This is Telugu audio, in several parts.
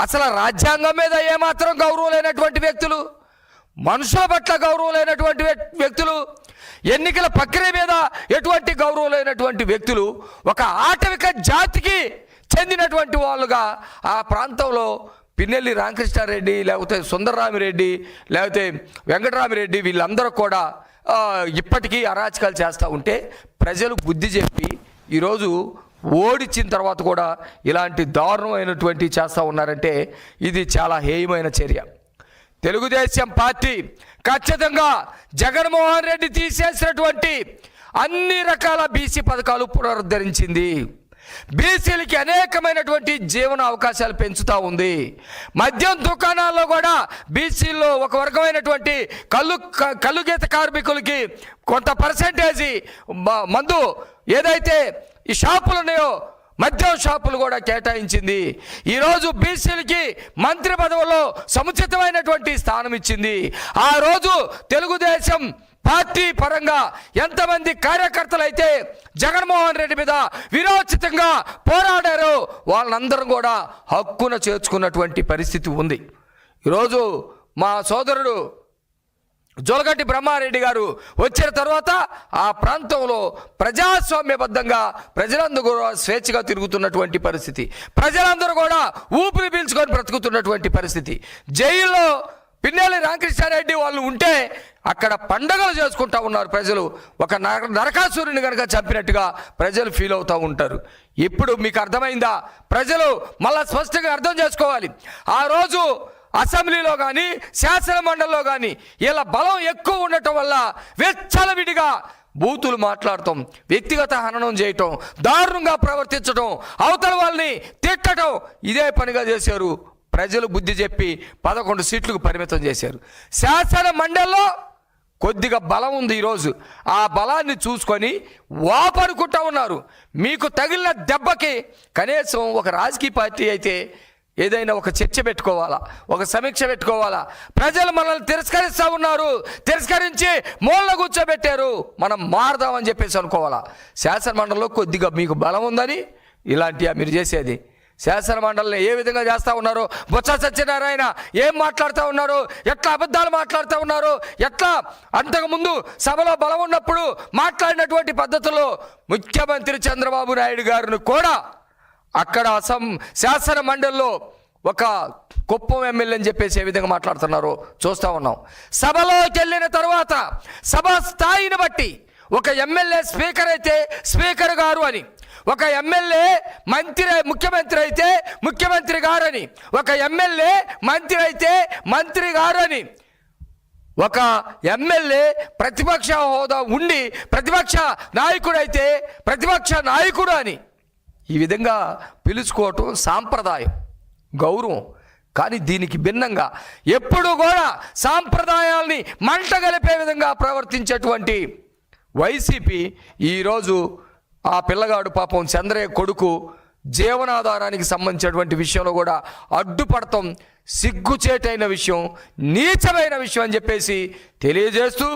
అసలు రాజ్యాంగం మీద ఏమాత్రం గౌరవం లేనటువంటి వ్యక్తులు మనుషుల పట్ల గౌరవం లేనటువంటి వ్యక్తులు ఎన్నికల ప్రక్రియ మీద ఎటువంటి గౌరవం లేనటువంటి వ్యక్తులు ఒక ఆటవిక జాతికి చెందినటువంటి వాళ్ళుగా ఆ ప్రాంతంలో పిన్నెల్లి రామకృష్ణారెడ్డి లేకపోతే సుందరరామిరెడ్డి లేకపోతే వెంకటరామిరెడ్డి వీళ్ళందరూ కూడా ఇప్పటికీ అరాచకాలు చేస్తూ ఉంటే ప్రజలు బుద్ధి చెప్పి ఈరోజు ఓడిచ్చిన తర్వాత కూడా ఇలాంటి దారుణమైనటువంటి చేస్తూ ఉన్నారంటే ఇది చాలా హేయమైన చర్య. తెలుగుదేశం పార్టీ ఖచ్చితంగా జగన్మోహన్ రెడ్డి తీసేసినటువంటి అన్ని రకాల బీసీ పథకాలు పునరుద్ధరించింది. బీసీలకి అనేకమైనటువంటి జీవన అవకాశాలు పెంచుతూ ఉంది. మద్యం దుకాణాల్లో కూడా బీసీల్లో ఒక వర్గమైనటువంటి కళ్ళు క- కార్మికులకి కొంత పర్సంటేజీ మందు ఏదైతే ఈ షాపులు ఉన్నాయో మద్యం షాపులు కూడా కేటాయించింది. ఈరోజు బీసీలకి మంత్రి పదవుల్లో సముచితమైనటువంటి స్థానం ఇచ్చింది. ఆ రోజు తెలుగుదేశం పార్టీ పరంగా ఎంతమంది కార్యకర్తలు అయితే జగన్మోహన్ రెడ్డి మీద విరోచితంగా పోరాడారో వాళ్ళందరం కూడా హక్కున చేర్చుకున్నటువంటి పరిస్థితి ఉంది. ఈరోజు మా సోదరుడు జోలగడ్డి బ్రహ్మారెడ్డి గారు వచ్చిన తర్వాత ఆ ప్రాంతంలో ప్రజాస్వామ్యబద్ధంగా ప్రజలందరూ కూడా స్వేచ్ఛగా తిరుగుతున్నటువంటి పరిస్థితి. ప్రజలందరూ కూడా ఊపిరి పీల్చుకొని బ్రతుకుతున్నటువంటి పరిస్థితి. జైల్లో పిన్నెల్లి రామకృష్ణారెడ్డి వాళ్ళు ఉంటే అక్కడ పండగలు చేసుకుంటా ఉన్నారు ప్రజలు. ఒక నర- నరకాసురుని కనుక చంపినట్టుగా ప్రజలు ఫీల్ అవుతూ ఉంటారు. ఇప్పుడు మీకు అర్థమైందా? ప్రజలు మళ్ళా స్పష్టంగా అర్థం చేసుకోవాలి. ఆ రోజు అసెంబ్లీలో కానీ శాసనమండలిలో కానీ ఇలా బలం ఎక్కువ ఉండటం వల్ల వెచ్చలవిడిగా బూతులు మాట్లాడటం వ్యక్తిగత హననం చేయటం దారుణంగా ప్రవర్తించటం అవతల వాళ్ళని తిట్టడం ఇదే పనిగా చేశారు. ప్రజలు బుద్ధి చెప్పి పదకొండు సీట్లకు పరిమితం చేశారు. శాసన మండలిలో కొద్దిగా బలం ఉంది ఈరోజు. ఆ బలాన్ని చూసుకొని వాపనుకుంటా ఉన్నారు. మీకు తగిలిన దెబ్బకి కనీసం ఒక రాజకీయ పార్టీ అయితే ఏదైనా ఒక చర్చ పెట్టుకోవాలా ఒక సమీక్ష పెట్టుకోవాలా? ప్రజలు మనల్ని తిరస్కరిస్తూ ఉన్నారు తిరస్కరించి మూలలో కూర్చోబెట్టారు. మనం మారదామని చెప్పేసి అనుకోవాలా? శాసన మండలిలో కొద్దిగా మీకు బలం ఉందని ఇలాంటివి మీరు చేసేది. శాసన మండలిని ఏ విధంగా చేస్తూ ఉన్నారు? బొత్స సత్యనారాయణ ఏం మాట్లాడుతూ ఉన్నారు? ఎట్లా అబద్ధాలు మాట్లాడుతూ ఉన్నారు? ఎట్లా అంతకుముందు సభలో బలం ఉన్నప్పుడు మాట్లాడినటువంటి పద్ధతుల్లో ముఖ్యమంత్రి చంద్రబాబు నాయుడు గారిని కూడా అక్కడ అసం శాసన మండలిలో ఒక కుప్పం ఎమ్మెల్యే అని చెప్పేసి ఏ విధంగా మాట్లాడుతున్నారో చూస్తూ ఉన్నాం. సభలోకి వెళ్ళిన తర్వాత సభ స్థాయిని బట్టి ఒక ఎమ్మెల్యే స్పీకర్ అయితే స్పీకర్ గారు అని ఒక ఎమ్మెల్యే మంత్రి ముఖ్యమంత్రి అయితే ముఖ్యమంత్రి గారు అని ఒక ఎమ్మెల్యే మంత్రి అయితే మంత్రి గారు అని ఒక ఎమ్మెల్యే ప్రతిపక్ష హోదా ఉండి ప్రతిపక్ష నాయకుడైతే ప్రతిపక్ష నాయకుడు అని ఈ విధంగా పిలుచుకోవటం సాంప్రదాయం గౌరవం. కానీ దీనికి భిన్నంగా ఎప్పుడు కూడా సాంప్రదాయాల్ని మంట గలిపే విధంగా ప్రవర్తించేటువంటి వైసీపీ ఈరోజు ఆ పిల్లగాడు పాపం చంద్రయ్య కొడుకు జీవనాధారానికి సంబంధించినటువంటి విషయంలో కూడా అడ్డుపడటం సిగ్గుచేటైన విషయం నీచమైన విషయం అని చెప్పేసి తెలియజేస్తూ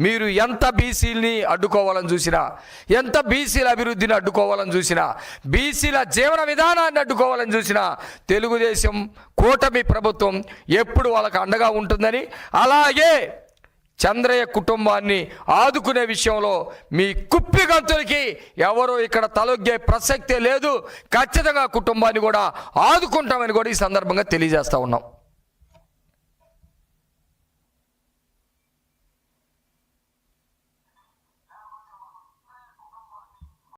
మీరు ఎంత బీసీలని అడ్డుకోవాలని చూసినా ఎంత బీసీల అభివృద్ధిని అడ్డుకోవాలని చూసినా బీసీల జీవన విధానాన్ని అడ్డుకోవాలని చూసినా తెలుగుదేశం కూటమి ప్రభుత్వం ఎప్పుడు వాళ్ళకు అండగా ఉంటుందని అలాగే చంద్రయ్య కుటుంబాన్ని ఆదుకునే విషయంలో మీ కుప్పి గంతులకి ఎవరు ఇక్కడ తలొగ్గే ప్రసక్తే లేదు. ఖచ్చితంగా కుటుంబాన్ని కూడా ఆదుకుంటామని కూడా ఈ సందర్భంగా తెలియజేస్తూ ఉన్నాం.